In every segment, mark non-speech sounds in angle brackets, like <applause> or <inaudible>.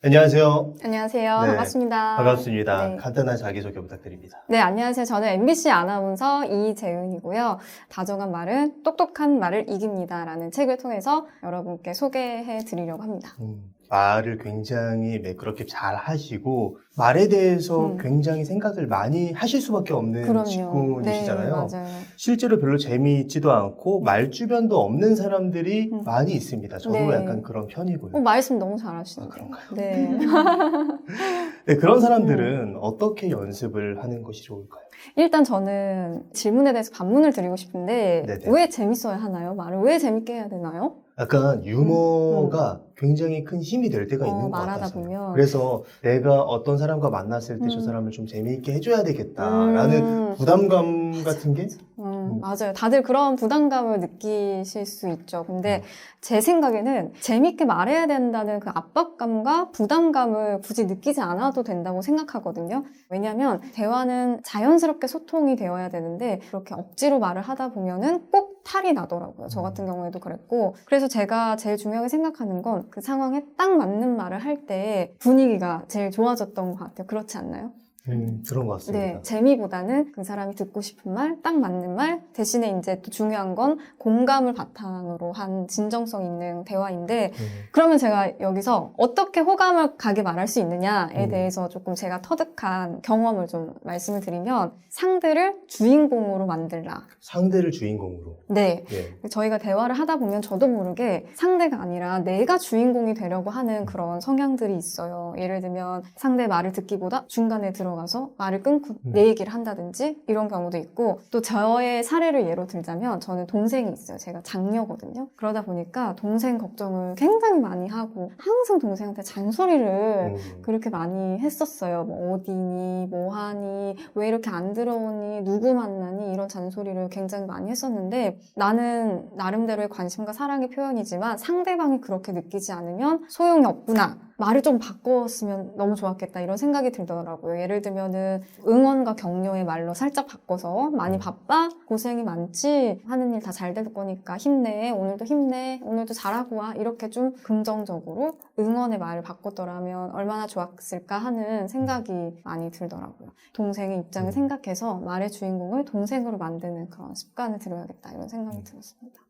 안녕하세요. 안녕하세요. 네, 반갑습니다. 반갑습니다. 네. 간단한 자기소개 부탁드립니다. 네, 안녕하세요. 저는 MBC 아나운서 이재은이고요. 다정한 말은 똑똑한 말을 이깁니다. 라는 책을 통해서 여러분께 소개해 드리려고 합니다. 음, 말을 굉장히 매끄럽게 잘 하시고 말에 대해서 음. 굉장히 생각을 많이 하실 수밖에 없는 그럼요. 직군이시잖아요. 네. 실제로 별로 재미있지도 않고 말 주변도 없는 사람들이 음. 많이 있습니다. 저도 네. 약간 그런 편이고요. 어, 말씀 너무 잘하시네요. 아, 그런가요? 네. <laughs> 네, 그런 사람들은 어떻게 연습을 하는 것이 좋을까요? 일단 저는 질문에 대해서 반문을 드리고 싶은데 네네. 왜 재밌어야 하나요? 말을 왜 재밌게 해야 되나요? 약간 유머가 굉장히 큰 힘이 될 때가 어, 있는 것 같아요. 보면. 그래서 내가 어떤 사람과 만났을 때저 음. 사람을 좀 재미있게 해줘야 되겠다라는 음. 부담감 같은 게 음, 음. 맞아요. 다들 그런 부담감을 느끼실 수 있죠. 음. 근데 제 생각에는 재밌게 말해야 된다는 그 압박감과 부담감을 굳이 느끼지 않아도 된다고 생각하거든요. 왜냐하면 대화는 자연스럽게 소통이 되어야 되는데 그렇게 억지로 말을 하다 보면은 꼭 탈이 나더라고요. 저 같은 경우에도 그랬고. 그래서 제가 제일 중요하게 생각하는 건 그 상황에 딱 맞는 말을 할 때 분위기가 제일 좋아졌던 것 같아요. 그렇지 않나요? 음, 그런 것 같습니다. 네, 재미보다는 그 사람이 듣고 싶은 말, 딱 맞는 말, 대신에 이제 또 중요한 건 공감을 바탕으로 한 진정성 있는 대화인데, 음, 그러면 제가 여기서 어떻게 호감을 가게 말할 수 있느냐에 음. 대해서 조금 제가 터득한 경험을 좀 말씀을 드리면, 상대를 주인공으로 만들라. 상대를 주인공으로. 네. 예. 저희가 대화를 하다 보면 저도 모르게 상대가 아니라 내가 주인공이 되려고 하는 그런 성향들이 있어요. 예를 들면 상대 말을 듣기보다 중간에 들어가 서 말을 끊고 음. 내 얘기를 한다든지 이런 경우도 있고 또 저의 사례를 예로 들자면 저는 동생이 있어요. 제가 장녀거든요. 그러다 보니까 동생 걱정을 굉장히 많이 하고 항상 동생한테 잔소리를 음, 그렇게 많이 했었어요. 뭐 어디니, 뭐 하니, 왜 이렇게 안 들어오니, 누구 만나니 이런 잔소리를 굉장히 많이 했었는데 나는 나름대로의 관심과 사랑의 표현이지만 상대방이 그렇게 느끼지 않으면 소용이 없구나. 말을 좀 바꿨으면 너무 좋았겠다 이런 생각이 들더라고요. 예를 들면은 응원과 격려의 말로 살짝 바꿔서 많이 바빠 고생이 많지 하는 일 다 잘 될 거니까 힘내 오늘도 힘내 오늘도 잘하고 와 이렇게 좀 긍정적으로 응원의 말을 바꿨더라면 얼마나 좋았을까 하는 생각이 많이 들더라고요. 동생의 입장을 음. 생각해서 말의 주인공을 동생으로 만드는 그런 습관을 들여야겠다 이런 생각이 들었습니다.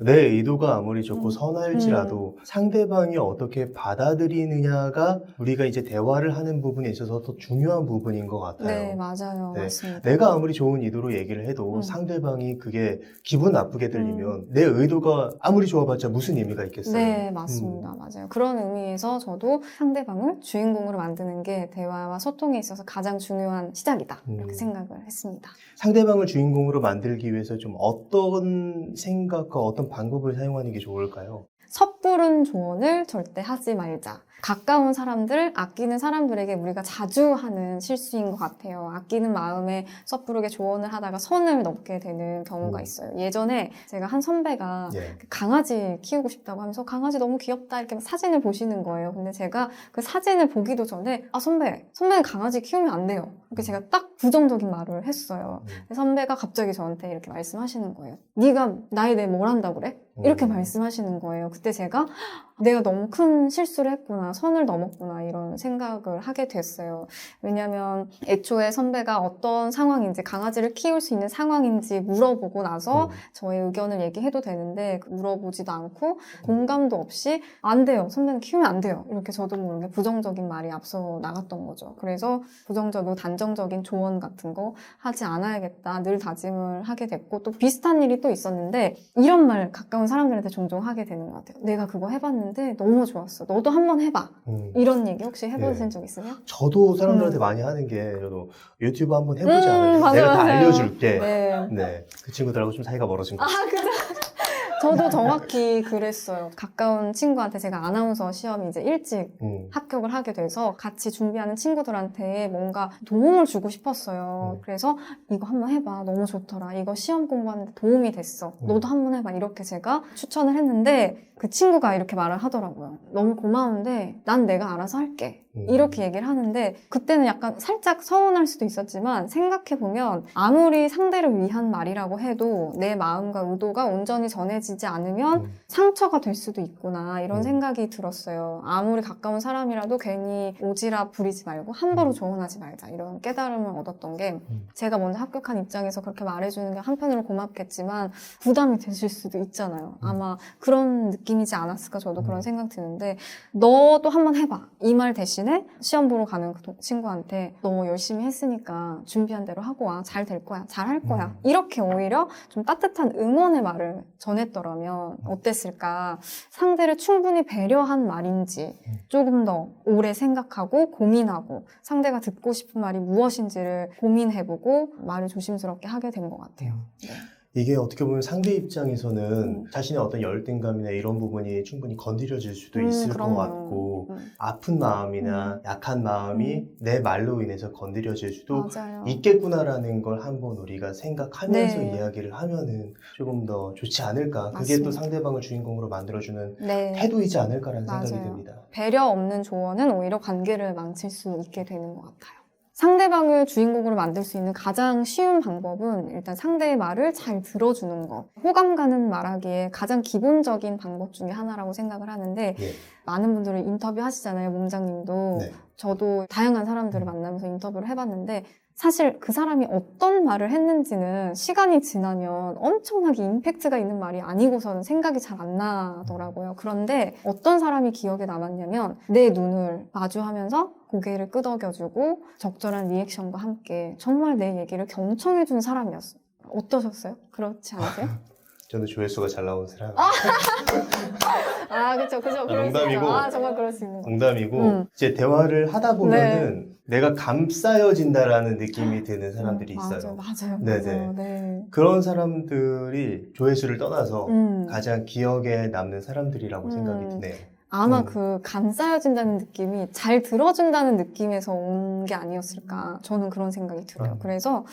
내 의도가 아무리 좋고 음. 선할지라도 상대방이 어떻게 받아들이느냐가 우리가 이제 대화를 하는 부분에 있어서 더 중요한 부분인 것 같아요. 네 맞아요 네. 맞습니다. 내가 아무리 좋은 의도로 얘기를 해도 음. 상대방이 그게 기분 나쁘게 들리면 내 의도가 아무리 좋아봤자 무슨 의미가 있겠어요? 네, 맞습니다. 맞아요. 그런 의미에서 저도 상대방을 주인공으로 만드는 게 대화와 소통에 있어서 가장 중요한 시작이다. 음. 이렇게 생각을 했습니다. 상대방을 주인공으로 만들기 위해서 좀 어떤 생각과 어떤 방법을 사용하는 게 좋을까요? 섣부른 조언을 절대 하지 말자. 가까운 사람들, 아끼는 사람들에게 우리가 자주 하는 실수인 것 같아요. 아끼는 마음에 섣부르게 조언을 하다가 선을 넘게 되는 경우가 음. 있어요. 예전에 제가 한 선배가 예. 강아지 키우고 싶다고 하면서 강아지 너무 귀엽다 이렇게 사진을 보시는 거예요. 근데 제가 그 사진을 보기도 전에 아 선배, 선배는 강아지 키우면 안 돼요. 이렇게 제가 딱 부정적인 말을 했어요. 음. 선배가 갑자기 저한테 이렇게 말씀하시는 거예요. 네가 나에 대해 뭘 한다고 그래? 이렇게 음. 말씀하시는 거예요. 그때 제가 내가 너무 큰 실수를 했구나, 선을 넘었구나 이런 생각을 하게 됐어요. 왜냐하면 애초에 선배가 어떤 상황인지 강아지를 키울 수 있는 상황인지 물어보고 나서 음. 저의 의견을 얘기해도 되는데 물어보지도 않고 공감도 없이 안 돼요. 선배는 키우면 안 돼요. 이렇게 저도 모르게 부정적인 말이 앞서 나갔던 거죠. 그래서 부정적이고 단정적인 조언 같은 거 하지 않아야겠다 늘 다짐을 하게 됐고 또 비슷한 일이 또 있었는데 이런 말 가까운 사람들한테 종종 하게 되는 것 같아요. 내가 그거 해봤는데 너무 좋았어. 너도 한번 해봐. 음. 이런 얘기 혹시 해보신 예. 적 있으세요? 저도 사람들한테 많이 하는 게 저도 유튜브 한번 해보지 음? 맞아요, 내가 다. 알려줄게. 네. 네. 그 친구들하고 좀 사이가 멀어진 것 아, 같아요. 저도 정확히 그랬어요. 가까운 친구한테 제가 아나운서 시험 이제 일찍 음. 합격을 하게 돼서 같이 준비하는 친구들한테 뭔가 도움을 주고 싶었어요. 음. 그래서 이거 한번 해봐. 너무 좋더라. 이거 시험 공부하는데 도움이 됐어. 음. 너도 한번 해봐. 이렇게 제가 추천을 했는데 그 친구가 이렇게 말을 하더라고요. 너무 고마운데 난 내가 알아서 할게. 음. 이렇게 얘기를 하는데 그때는 약간 살짝 서운할 수도 있었지만 생각해보면 아무리 상대를 위한 말이라고 해도 내 마음과 의도가 온전히 전해지 전해지지 않으면 음. 상처가 될 수도 있구나 이런 음. 생각이 들었어요. 아무리 가까운 사람이라도 괜히 오지랖 부리지 말고 함부로 음. 조언하지 말자 이런 깨달음을 얻었던 게 음. 제가 먼저 합격한 입장에서 그렇게 말해주는 게 한편으로 고맙겠지만 부담이 되실 수도 있잖아요. 음. 아마 그런 느낌이지 않았을까 저도 음. 그런 생각 드는데 너도 한번 해봐 이 말 대신에 시험 보러 가는 그 도- 친구한테 너 열심히 했으니까 준비한 대로 하고 와 잘 될 거야 잘 할 거야 음. 이렇게 오히려 좀 따뜻한 응원의 말을 전했 더라면 음. 어땠을까 상대를 충분히 배려한 말인지 음. 조금 더 오래 생각하고 고민하고 상대가 듣고 싶은 말이 무엇인지를 고민해보고 말을 조심스럽게 하게 된 것 같아요. 네. 이게 어떻게 보면 상대 입장에서는 음. 자신의 어떤 열등감이나 이런 부분이 충분히 건드려질 수도 음, 있을 그럼요. 것 같고 음, 아픈 마음이나 약한 마음이 내 말로 인해서 건드려질 수도 맞아요. 있겠구나라는 걸 한번 우리가 생각하면서 네. 이야기를 하면은 조금 더 좋지 않을까. 그게 맞습니다. 또 상대방을 주인공으로 만들어주는 네. 태도이지 않을까라는 생각이 맞아요. 듭니다. 배려 없는 조언은 오히려 관계를 망칠 수 있게 되는 것 같아요. 상대방을 주인공으로 만들 수 있는 가장 쉬운 방법은 일단 상대의 말을 잘 들어주는 것. 호감 가는 말하기에 가장 기본적인 방법 중에 하나라고 생각을 하는데 예. 많은 분들을 인터뷰 하시잖아요, 몸장님도. 네. 저도 다양한 사람들을 만나면서 인터뷰를 해봤는데 사실 그 사람이 어떤 말을 했는지는 시간이 지나면 엄청나게 임팩트가 있는 말이 아니고서는 생각이 잘 안 나더라고요. 그런데 어떤 사람이 기억에 남았냐면 내 눈을 마주하면서 고개를 끄덕여주고 적절한 리액션과 함께 정말 내 얘기를 경청해준 사람이었어요. 어떠셨어요? 그렇지 않으세요? <laughs> 저는 조회수가 잘 나오는 사람. <laughs> 아, 그쵸, 그쵸. 그럴 수 있죠. 농담이고. 아, 정말 그럴 수 있는 거. 농담이고 음. 이제 대화를 하다 보면은 내가 감싸여진다라는 느낌이 드는 사람들이 음, 있어요. 맞아요, 맞아요. 네네. 맞아요. 네. 그런 사람들이 조회수를 떠나서 음. 가장 기억에 남는 사람들이라고 음. 생각이 드네요. 아마 음. 그 감싸여진다는 느낌이 잘 들어준다는 느낌에서 온 게 아니었을까. 저는 그런 생각이 들어요. 음. 그래서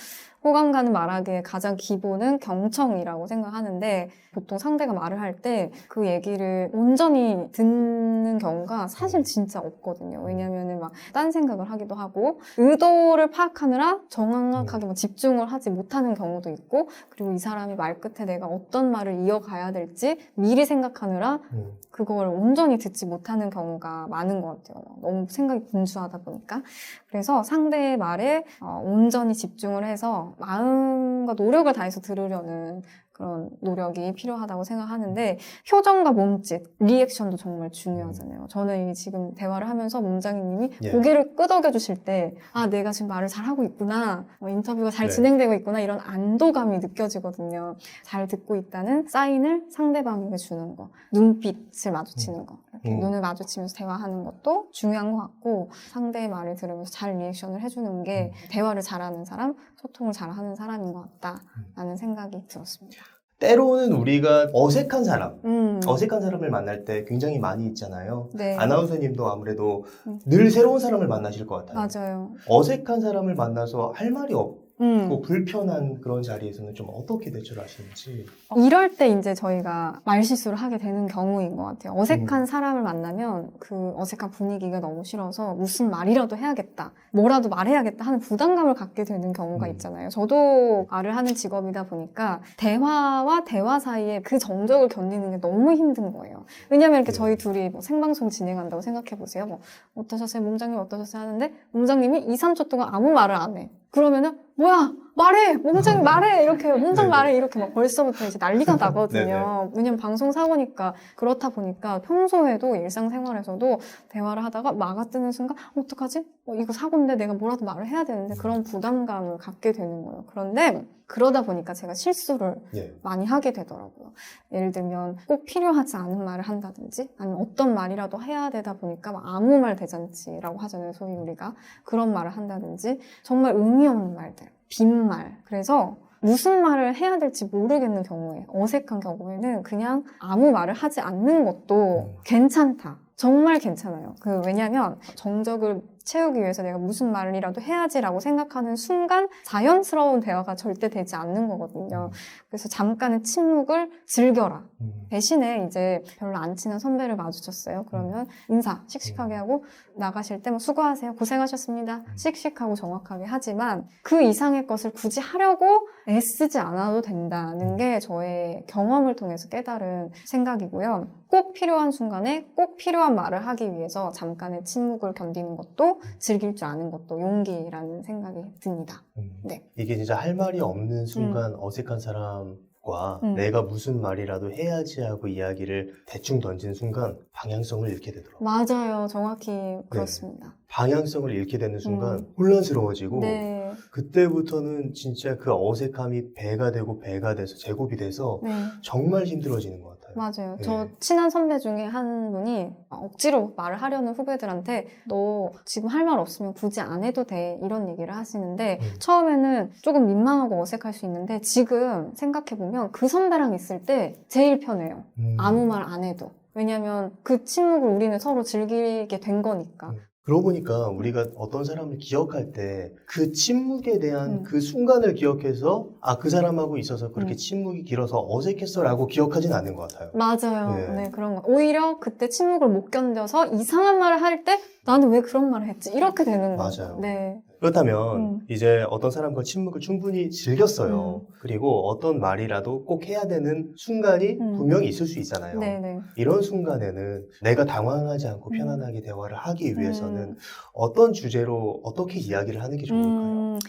호감 가는 말하기의 가장 기본은 경청이라고 생각하는데 보통 상대가 말을 할 때 그 얘기를 온전히 듣는 경우가 사실 진짜 없거든요. 왜냐면은 막 딴 생각을 하기도 하고 의도를 파악하느라 정확하게 뭐 집중을 하지 못하는 경우도 있고 그리고 이 사람이 말 끝에 내가 어떤 말을 이어가야 될지 미리 생각하느라 음. 그걸 온전히 듣지 못하는 경우가 많은 것 같아요. 너무 생각이 분주하다 보니까. 그래서 상대의 말에 어, 온전히 집중을 해서 마음과 노력을 다해서 들으려는 그런 노력이 필요하다고 생각하는데 표정과 몸짓, 리액션도 정말 중요하잖아요. 저는 이 지금 대화를 하면서 몸장님이 예. 고개를 끄덕여 주실 때 아, 내가 지금 말을 잘하고 있구나. 어, 인터뷰가 잘 네. 진행되고 있구나. 이런 안도감이 느껴지거든요. 잘 듣고 있다는 사인을 상대방에게 주는 거. 눈빛을 마주치는 거. 이렇게 음. 눈을 마주치면서 대화하는 것도 중요한 것 같고 상대의 말을 들으면서 잘 리액션을 해주는 게 음. 대화를 잘하는 사람, 소통을 잘하는 사람인 것 같다라는 생각이 들었습니다. 때로는 우리가 어색한 사람, 음. 어색한 사람을 만날 때 굉장히 많이 있잖아요. 네. 아나운서님도 아무래도 음. 늘 새로운 사람을 만나실 것 같아요. 맞아요. 어색한 사람을 만나서 할 말이 없 고 음. 불편한 그런 자리에서는 좀 어떻게 대처를 하시는지. 이럴 때 이제 저희가 말실수를 하게 되는 경우인 것 같아요. 어색한 음. 사람을 만나면 그 어색한 분위기가 너무 싫어서 무슨 말이라도 해야겠다, 뭐라도 말해야겠다 하는 부담감을 갖게 되는 경우가 음. 있잖아요. 저도 말을 하는 직업이다 보니까 대화와 대화 사이에 그 정적을 견디는 게 너무 힘든 거예요. 왜냐면 이렇게 네. 저희 둘이 뭐 생방송 진행한다고 생각해 보세요. 뭐 어떠셨어요? 몸장님 어떠셨어요? 하는데 몸장님이 2, 3초 동안 아무 말을 안 해. 그러면은 뭐야 말해 몸장 말해 이렇게 몸장 네네. 말해 이렇게 막 벌써부터 이제 난리가 나거든요. 네네. 왜냐면 방송 사고니까 그렇다 보니까 평소에도 일상생활에서도 대화를 하다가 마가 뜨는 순간 어떡하지? 어, 이거 사고인데 내가 뭐라도 말을 해야 되는데 그런 부담감을 갖게 되는 거예요. 그런데 그러다 보니까 제가 실수를 예. 많이 하게 되더라고요. 예를 들면 꼭 필요하지 않은 말을 한다든지 아니면 어떤 말이라도 해야 되다 보니까 막 아무 말 대잔치라고 하잖아요. 소위 우리가 그런 말을 한다든지 정말 의미 없는 말들, 빈말. 그래서 무슨 말을 해야 될지 모르겠는 경우에 어색한 경우에는 그냥 아무 말을 하지 않는 것도 음. 괜찮다. 정말 괜찮아요. 그 왜냐면 정적을 채우기 위해서 내가 무슨 말이라도 해야지라고 생각하는 순간 자연스러운 대화가 절대 되지 않는 거거든요. 그래서 잠깐의 침묵을 즐겨라. 음. 대신에 이제 별로 안 친한 선배를 마주쳤어요. 그러면 인사 씩씩하게 하고 나가실 때 뭐 수고하세요. 고생하셨습니다. 씩씩하고 정확하게 하지만 그 이상의 것을 굳이 하려고 애쓰지 않아도 된다는 게 저의 경험을 통해서 깨달은 생각이고요. 꼭 필요한 순간에 꼭 필요한 말을 하기 위해서 잠깐의 침묵을 견디는 것도 즐길 줄 아는 것도 용기라는 생각이 듭니다. 음. 네. 이게 진짜 할 말이 없는 순간 어색한 사람과 음. 내가 무슨 말이라도 해야지 하고 이야기를 대충 던진 순간 방향성을 잃게 되더라고요. 맞아요. 정확히 그렇습니다. 방향성을 잃게 되는 순간 음. 혼란스러워지고 네. 그때부터는 진짜 그 어색함이 배가 되고 배가 돼서 제곱이 돼서 네. 정말 힘들어지는 것 같아요. 맞아요. 네. 저 친한 선배 중에 한 분이 억지로 말을 하려는 후배들한테 너 지금 할 말 없으면 굳이 안 해도 돼 이런 얘기를 하시는데 음. 처음에는 조금 민망하고 어색할 수 있는데 지금 생각해보면 그 선배랑 있을 때 제일 편해요. 음. 아무 말 안 해도. 왜냐면 그 침묵을 우리는 서로 즐기게 된 거니까. 음. 그러고 보니까 우리가 어떤 사람을 기억할 때 그 침묵에 대한 음. 그 순간을 기억해서 아 그 사람하고 있어서 그렇게 음. 침묵이 길어서 어색했어라고 기억하진 않는 것 같아요. 맞아요. 네. 네. 그런 거. 오히려 그때 침묵을 못 견뎌서 이상한 말을 할 때 나는 왜 그런 말을 했지? 이렇게 되는 거예요. 맞아요. 네. 그렇다면 음. 이제 어떤 사람과 침묵을 충분히 즐겼어요. 그리고 어떤 말이라도 꼭 해야 되는 순간이 음. 분명히 있을 수 있잖아요. 네네. 이런 순간에는 내가 당황하지 않고 음. 편안하게 대화를 하기 위해서는 음. 어떤 주제로 어떻게 이야기를 하는 게 좋을까요? 음,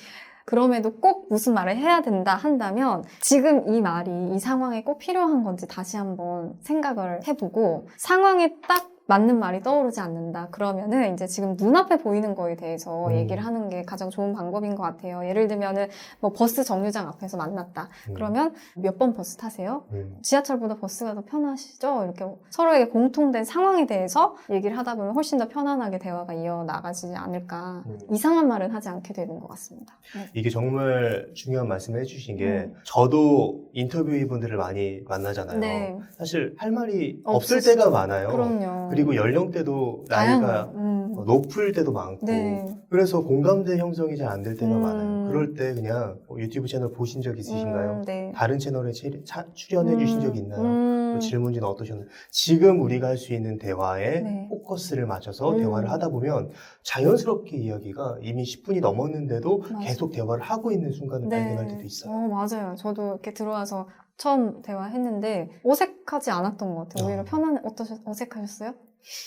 그럼에도 꼭 무슨 말을 해야 된다 한다면 지금 이 말이 이 상황에 꼭 필요한 건지 다시 한번 생각을 해보고 상황에 딱 맞는 말이 떠오르지 않는다. 그러면은 이제 지금 눈앞에 보이는 거에 대해서 음. 얘기를 하는 게 가장 좋은 방법인 것 같아요. 예를 들면은 뭐 버스 정류장 앞에서 만났다. 음. 그러면 몇 번 버스 타세요? 음. 지하철보다 버스가 더 편하시죠? 이렇게 서로에게 공통된 상황에 대해서 얘기를 하다 보면 훨씬 더 편안하게 대화가 이어나가지 않을까. 음. 이상한 말은 하지 않게 되는 것 같습니다. 네. 이게 정말 중요한 말씀을 해주신 게 음. 저도 인터뷰 이분들을 많이 만나잖아요. 네. 사실 할 말이 없을 없을 때가 많아요. 그럼요. 그리고 연령대도 나이가. 음. 높을 때도 많고 네. 그래서 공감대 형성이 잘 안 될 때가 음. 많아요. 그럴 때 그냥 뭐 유튜브 채널 보신 적 있으신가요? 음, 네. 다른 채널에 체- 차- 출연해 주신 적 있나요? 음. 또 질문지는 어떠셨나요? 지금 우리가 할 수 있는 대화에 네. 포커스를 맞춰서 음. 대화를 하다 보면 자연스럽게 이야기가 이미 10분이 넘었는데도 맞아요. 계속 대화를 하고 있는 순간을 발견할 때도 있어요. 어, 맞아요. 저도 이렇게 들어와서 처음 대화했는데 어색하지 않았던 것 같아요. 오히려 어. 편안, 어떠셨, 어색하셨어요?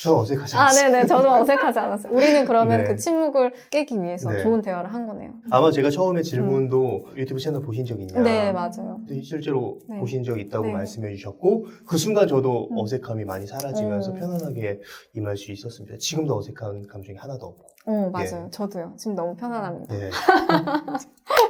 저 어색하지 아, 않았어요. 네네. 저도 어색하지 않았어요. 우리는 그러면 네. 그 침묵을 깨기 위해서 네. 좋은 대화를 한 거네요. 아마 제가 처음에 질문도 유튜브 채널 보신 적 있냐? 음. 네, 맞아요. 실제로 네. 보신 적 있다고 네. 말씀해 주셨고 그 순간 저도 음. 어색함이 많이 사라지면서 음. 편안하게 임할 수 있었습니다. 지금도 어색한 감정이 하나도 없고. 어, 맞아요. 저도요. 지금 너무 편안합니다. 네. <laughs>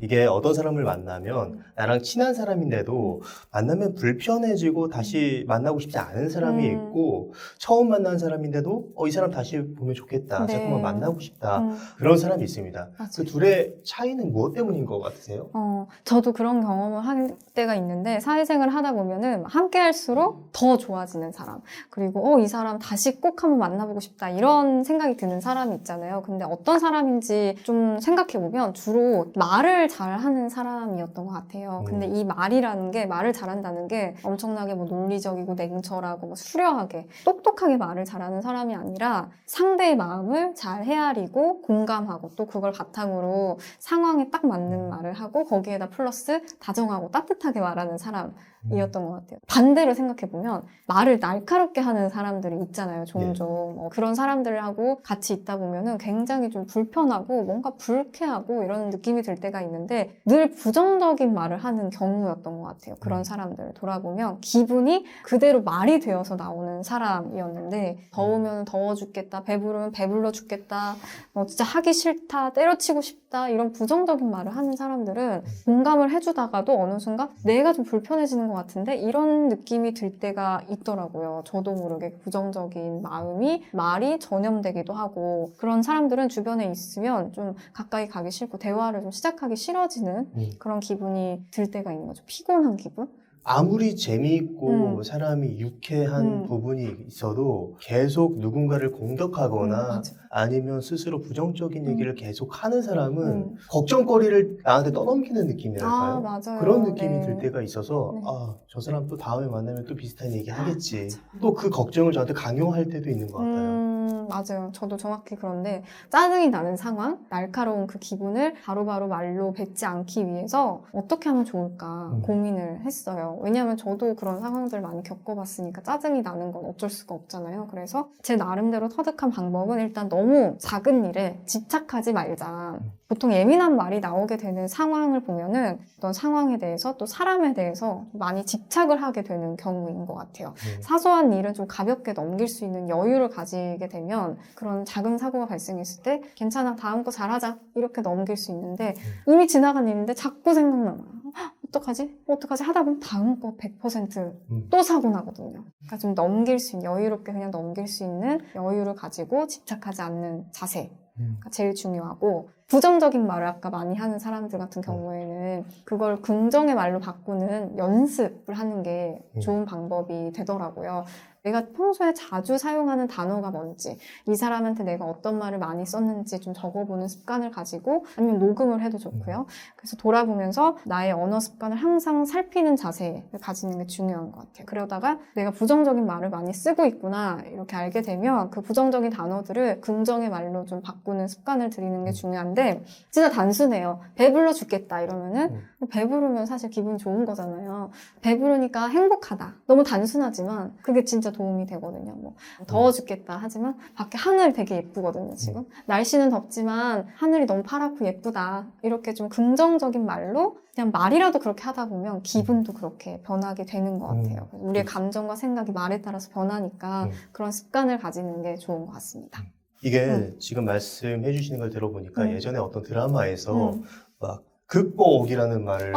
이게 어떤 사람을 만나면 나랑 친한 사람인데도 만나면 불편해지고 다시 만나고 싶지 않은 사람이 음. 있고 처음 만난 사람인데도 어, 이 사람 다시 보면 좋겠다. 네. 자꾸만 만나고 싶다. 음, 그런 사람이 있습니다. 맞아요. 그 둘의 차이는 무엇 때문인 것 같으세요? 어, 저도 그런 경험을 할 때가 있는데 사회생활을 하다 보면은 함께 할수록 더 좋아지는 사람 그리고 어, 이 사람 다시 꼭 한번 만나보고 싶다 이런 생각이 드는 사람이 있잖아요. 근데 어떤 사람인지 좀 생각해 보면 주로 말을 잘하는 사람이었던 것 같아요. 근데 음. 이 말이라는 게 말을 잘한다는 게 엄청나게 뭐 논리적이고 냉철하고 뭐 수려하게 똑똑하게 말을 잘하는 사람이 아니라 상대의 마음을 잘 헤아리고 공감하고 또 그걸 바탕으로 상황에 딱 맞는 말을 하고 거기에다 플러스 다정하고 따뜻하게 말하는 사람 이었던 것 같아요. 반대로 생각해보면 말을 날카롭게 하는 사람들이 있잖아요, 종종. 어, 그런 사람들하고 같이 있다 보면은 굉장히 좀 불편하고 뭔가 불쾌하고 이런 느낌이 들 때가 있는데 늘 부정적인 말을 하는 경우였던 것 같아요. 그런 음. 사람들을 돌아보면 기분이 그대로 말이 되어서 나오는 사람이었는데 더우면 더워 죽겠다, 배부르면 배불러 죽겠다, 뭐 진짜 하기 싫다, 때려치고 싶다 이런 부정적인 말을 하는 사람들은 공감을 해주다가도 어느 순간 내가 좀 불편해지는 것 같은데 이런 느낌이 들 때가 있더라고요. 저도 모르게 부정적인 마음이 말이 전염되기도 하고 그런 사람들은 주변에 있으면 좀 가까이 가기 싫고 대화를 좀 시작하기 싫어지는 음. 그런 기분이 들 때가 있는 거죠. 피곤한 기분? 아무리 재미있고 음. 사람이 유쾌한 음. 부분이 있어도 계속 누군가를 공격하거나 음. 아니면 스스로 부정적인 음. 얘기를 계속 하는 사람은 음. 걱정거리를 나한테 떠넘기는 느낌이랄까요? 아. 그런 느낌이 네. 들 때가 있어서 네. 아, 저 사람 또 다음에 만나면 또 비슷한 얘기 하겠지. 맞아. 또그 걱정을 저한테 강요할 때도 있는 것 같아요. 음, 맞아요. 저도 정확히 그런데 짜증이 나는 상황, 날카로운 그 기분을 바로바로 말로 뱉지 않기 위해서 어떻게 하면 좋을까 음. 고민을 했어요. 왜냐하면 저도 그런 상황들 많이 겪어봤으니까 짜증이 나는 건 어쩔 수가 없잖아요. 그래서 제 나름대로 터득한 방법은 일단 너무 작은 일에 집착하지 말자. 음. 보통 예민한 말이 나오게 되는 상황을 보면은 어떤 상황에 대해서 또 사람에 대해서 많이 집착을 하게 되는 경우인 것 같아요. 음. 사소한 일은 좀 가볍게 넘길 수 있는 여유를 가지게 되면 그런 작은 사고가 발생했을 때 괜찮아 다음 거 잘하자 이렇게 넘길 수 있는데 이미 지나간 일인데 자꾸 생각나요. 헉, 어떡하지? 어떡하지? 하다 보면 다음 거 100%또 음. 사고 나거든요. 그러니까 좀 넘길 수 있는 여유롭게 그냥 넘길 수 있는 여유를 가지고 집착하지 않는 자세 음. 가 제일 중요하고 부정적인 말을 아까 많이 하는 사람들 같은 경우에는 그걸 긍정의 말로 바꾸는 연습을 하는 게 음. 좋은 방법이 되더라고요. 내가 평소에 자주 사용하는 단어가 뭔지, 이 사람한테 내가 어떤 말을 많이 썼는지 좀 적어보는 습관을 가지고 아니면 녹음을 해도 좋고요. 그래서 돌아보면서 나의 언어 습관을 항상 살피는 자세를 가지는 게 중요한 것 같아요. 그러다가 내가 부정적인 말을 많이 쓰고 있구나 이렇게 알게 되면 그 부정적인 단어들을 긍정의 말로 좀 바꾸는 습관을 들이는 게 음. 중요한데 진짜 단순해요. 배불러 죽겠다 이러면은 음. 배부르면 사실 기분 좋은 거잖아요. 배부르니까 행복하다. 너무 단순하지만 그게 진짜 도움이 되거든요. 뭐 더워 죽겠다 하지만 밖에 하늘 되게 예쁘거든요. 지금 날씨는 덥지만 하늘이 너무 파랗고 예쁘다. 이렇게 좀 긍정적인 말로 그냥 말이라도 그렇게 하다 보면 기분도 그렇게 변하게 되는 것 같아요. 음. 우리의 감정과 생각이 말에 따라서 변하니까 음. 그런 습관을 가지는 게 좋은 것 같습니다. 이게 음. 지금 말씀해 주시는 걸 들어보니까 음. 예전에 어떤 드라마에서 음. 막 극복이라는 말을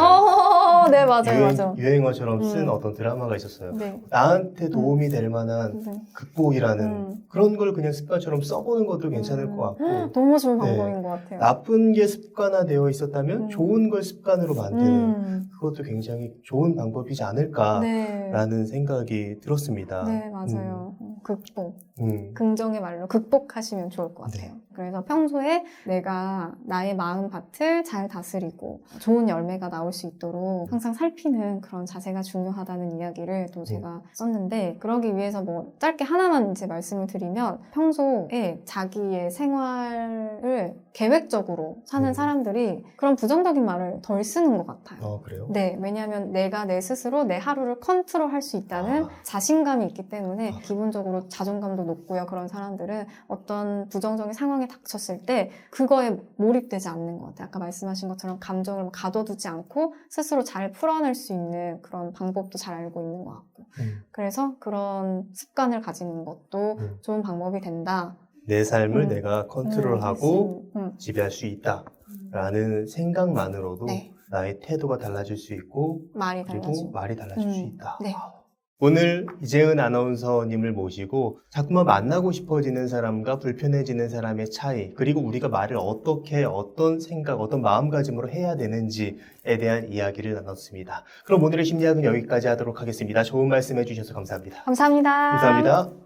어, 네 맞아요, 유행, 맞아요. 유행 어처럼 쓴 음. 어떤 드라마가 있었어요. 네. 나한테 도움이 될 만한 네. 극복이라는 음. 그런 걸 그냥 습관처럼 써보는 것도 괜찮을 음. 것 같고 <gasps> 너무 좋은 네. 방법인 것 같아요. 나쁜 게 습관화되어 있었다면 음. 좋은 걸 습관으로 만드는 음. 그것도 굉장히 좋은 방법이지 않을까라는 네. 생각이 들었습니다. 네, 맞아요. 극복. 음. 긍정의 말로 극복하시면 좋을 것 같아요. 그래서 평소에 내가 나의 마음 밭을 잘 다스리고 좋은 열매가 나올 수 있도록 항상 살피는 그런 자세가 중요하다는 이야기를 또 제가 썼는데 그러기 위해서 뭐 짧게 하나만 이제 말씀을 드리면 평소에 자기의 생활을 계획적으로 사는 음. 사람들이 그런 부정적인 말을 덜 쓰는 것 같아요. 어 그래요? 네, 왜냐하면 내가 내 스스로 내 하루를 컨트롤할 수 있다는 아. 자신감이 있기 때문에 아. 기본적으로 자존감도 높고요. 그런 사람들은 어떤 부정적인 상황에 닥쳤을 때 그거에 몰입되지 않는 것 같아요. 아까 말씀하신 것처럼 감정을 가둬두지 않고 스스로 잘 풀어낼 수 있는 그런 방법도 잘 알고 있는 것 같고. 음. 그래서 그런 습관을 가지는 것도 음. 좋은 방법이 된다. 내 삶을 음. 내가 컨트롤하고 음, 음. 지배할 수 있다라는 생각만으로도 네, 나의 태도가 달라질 수 있고 말이 그리고 달라지고. 말이 달라질 수 음. 있다. 네. 오늘 이재은 아나운서님을 모시고 자꾸만 만나고 싶어지는 사람과 불편해지는 사람의 차이, 그리고 우리가 말을 어떻게, 어떤 생각, 어떤 마음가짐으로 해야 되는지에 대한 이야기를 나눴습니다. 그럼 오늘의 심리학은 여기까지 하도록 하겠습니다. 좋은 말씀 해주셔서 감사합니다. 감사합니다. 감사합니다.